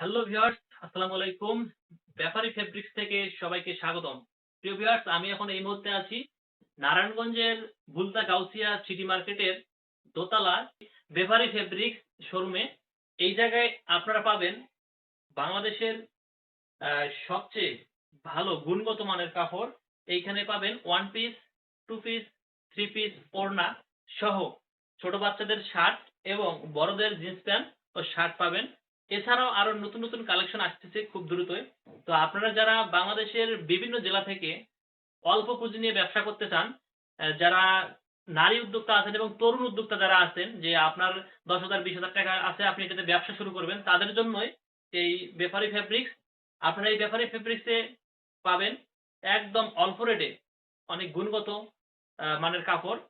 Hello viewers আসসালামু আলাইকুম। ব্যাপারী fabrics থেকে সবাইকে স্বাগতম। প্রিয় ভিউয়ার্স আমি এখন এই মুহূর্তে আছি নারায়ণগঞ্জের বুলতা গাউসিয়া সিটি মার্কেটের দোতলা ব্যাপারী ফেব্রিক্স শোরুমে এই জায়গায় আপনারা পাবেন বাংলাদেশের সবচেয়ে ভালো গুণগত মানের কাপড়। এইখানে পাবেন one piece two piece three piece ওড়না সহ ছোট বাচ্চাদের শার্ট এবং বড়দের জিন্স প্যান্ট ও শার্ট পাবেন। এছাড়াও আরও নতুন নতুন কালেকশন আসতেছে খুব দ্রুতই। তো আপনারা যারা বাংলাদেশের বিভিন্ন জেলা থেকে অল্প পুঁজি নিয়ে ব্যবসা করতে চান যারা নারী উদ্যোক্তা আছেন এবং তরুণ উদ্যোক্তা যারা আছেন, যে আপনার দশ হাজার, বিশ হাজার টাকা আছে, আপনি এটাতে ব্যবসা শুরু করবেন, তাদের জন্যই এই ব্যাপারী ফেব্রিক্স আপনারা এই ব্যাপারী ফেব্রিক্সে পাবেন একদম অল্প রেটে অনেক গুণগত মানের কাপড়।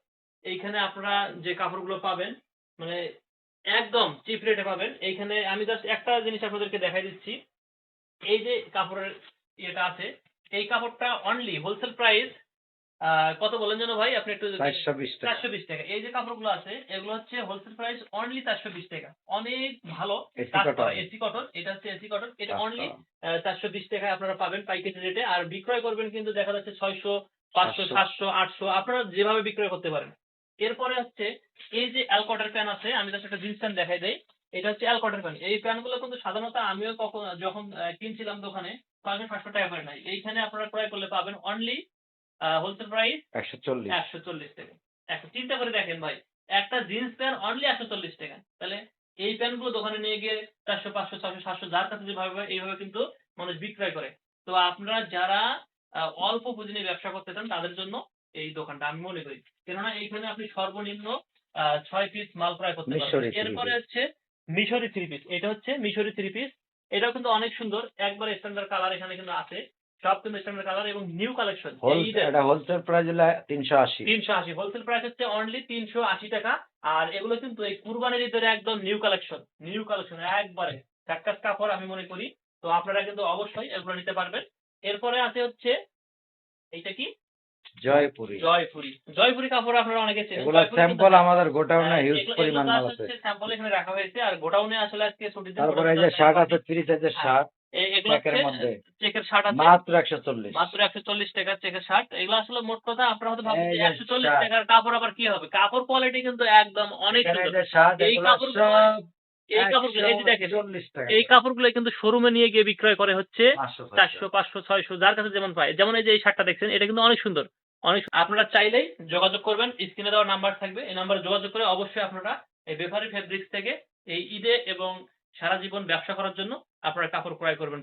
এইখানে আপনারা যে কাপড়গুলো পাবেন মানে একদম চিপ রেটে পাবেন। এইখানে আমি জাস্ট একটা জিনিস আপনাদেরকে দেখাই দিচ্ছি। এই যে কাপড়ের ইয়েটা আছে এই কাপড়টা অনলি হোলসেল প্রাইস কত বলেন যেন ভাই? আপনি একটু চারশো বিশ টাকা। এই যে কাপড়গুলো আছে এগুলো হচ্ছে হোলসেল প্রাইস অনলি চারশো বিশ টাকা। অনেক ভালো এসি কটন এটা হচ্ছে এসি কটন এটা। অনলি চারশো বিশ টাকায় আপনারা পাবেন পাইকারি রেটে আর বিক্রয় করবেন কিন্তু দেখা যাচ্ছে ছয়শো পাঁচশো। সাতশো আটশো আপনারা যেভাবে বিক্রয় করতে পারেন। এরপরে হচ্ছে এই যে অ্যালকটের প্যান আছে আমি জাস্ট একটা জিন্স প্যান্ট দেখাই দেই। এটা হচ্ছে অ্যালকটের প্যান এই প্যানগুলো কিন্তু সাধারণত আমিও কখন যখন কিনছিলাম দোকানে ছয়শো সাতশো টাকা করে নাই। এইখানে আপনারা ক্রয় করলে পাবেন অনলি হোলসেল প্রাইস একশো চল্লিশ। একশো চল্লিশ টাকা। একশো চিন্তা করে দেখেন ভাই একটা জিন্স প্যান্ট অনলি একশো চল্লিশ টাকা। তাহলে এই প্যান্টগুলো দোকানে নিয়ে গিয়ে চারশো পাঁচশো ছশো সাতশো যার কাছে যেভাবে এইভাবে কিন্তু মানুষ বিক্রয় করে। তো আপনারা যারা অল্প পুঁজি নিয়ে ব্যবসা করতে চান তাদের জন্য এই দোকানটা আমি মনে করি। কেননা এইখানে আপনি সর্বনিম্ন ছয় পিস মাল ক্রয় করতে পারবেন। এরপরে হচ্ছে মিশরি থ্রি পিস এটা হচ্ছে মিশরি থ্রি পিস এটাও কিন্তু অনেক সুন্দর। একবার স্ট্যান্ডার্ড কালার এখানে কিন্তু আছে। সব কিন্তু স্ট্যান্ডার্ড কালার এবং নিউ কালেকশন এটা হোলসেল প্রাইস হলো তিনশো আশি। তিনশো আশি। হোলসেল প্রাইস হচ্ছে অনলি তিনশো আশি টাকা। আর এগুলো কিন্তু এই কুরবানির ঈদের একদম নিউ কালেকশন নিউ কালেকশন একবারে। চাক্কাস কাপড় আমি মনে করি। তো আপনারা কিন্তু অবশ্যই এগুলো নিতে পারবেন। এরপরে আছে হচ্ছে এইটা কি? জয়পুরি। জয়পুরি। জয়পুরি কাপড় আপনারা অনেকে চেনেন। এগুলো স্যাম্পল আমাদের গোটাউনে হ্যাঁ, হিউজ পরিমাণ মাল আছে। sample এখানে রাখা হয়েছে। আর গোডাউনে আসলে আজকে ছুটির দিন তারপরে এই যে শার্ট আছে ফ্রি সাইজের হ্যাঁ। শার্ট মধ্যে। চেকের শার্ট আছে। মাত্র একশো চল্লিশ। মাত্র একশো চল্লিশ টাকা চেকের শার্ট এগুলো আসলে মোট কথা আপনারা হয়তো ভাবছেন। টাকার কাপড় আবার কি হবে? কাপড় কোয়ালিটি কিন্তু একদম অনেক সুন্দর। এই সব এই কাপড়গুলো এই যে দেখেন টাকা এই কাপড়গুলো কিন্তু শোরুমে নিয়ে গিয়ে বিক্রয় করে হচ্ছে চারশো পাঁচশো ছয়শো যার কাছে যেমন পায়। যেমন এই যে এই শার্টটা দেখছেন এটা কিন্তু অনেক সুন্দর। অনেক আপনারা চাইলেই যোগাযোগ করবেন স্ক্রিনে দেওয়া নাম্বার থাকবে। এই নাম্বারে যোগাযোগ করে অবশ্যই আপনারা এই বেফারি ফেব্রিক্স থেকে এই ঈদে এবং সারা জীবন ব্যবসা করার জন্য আপনারা কাপড় ক্রয় করবেন।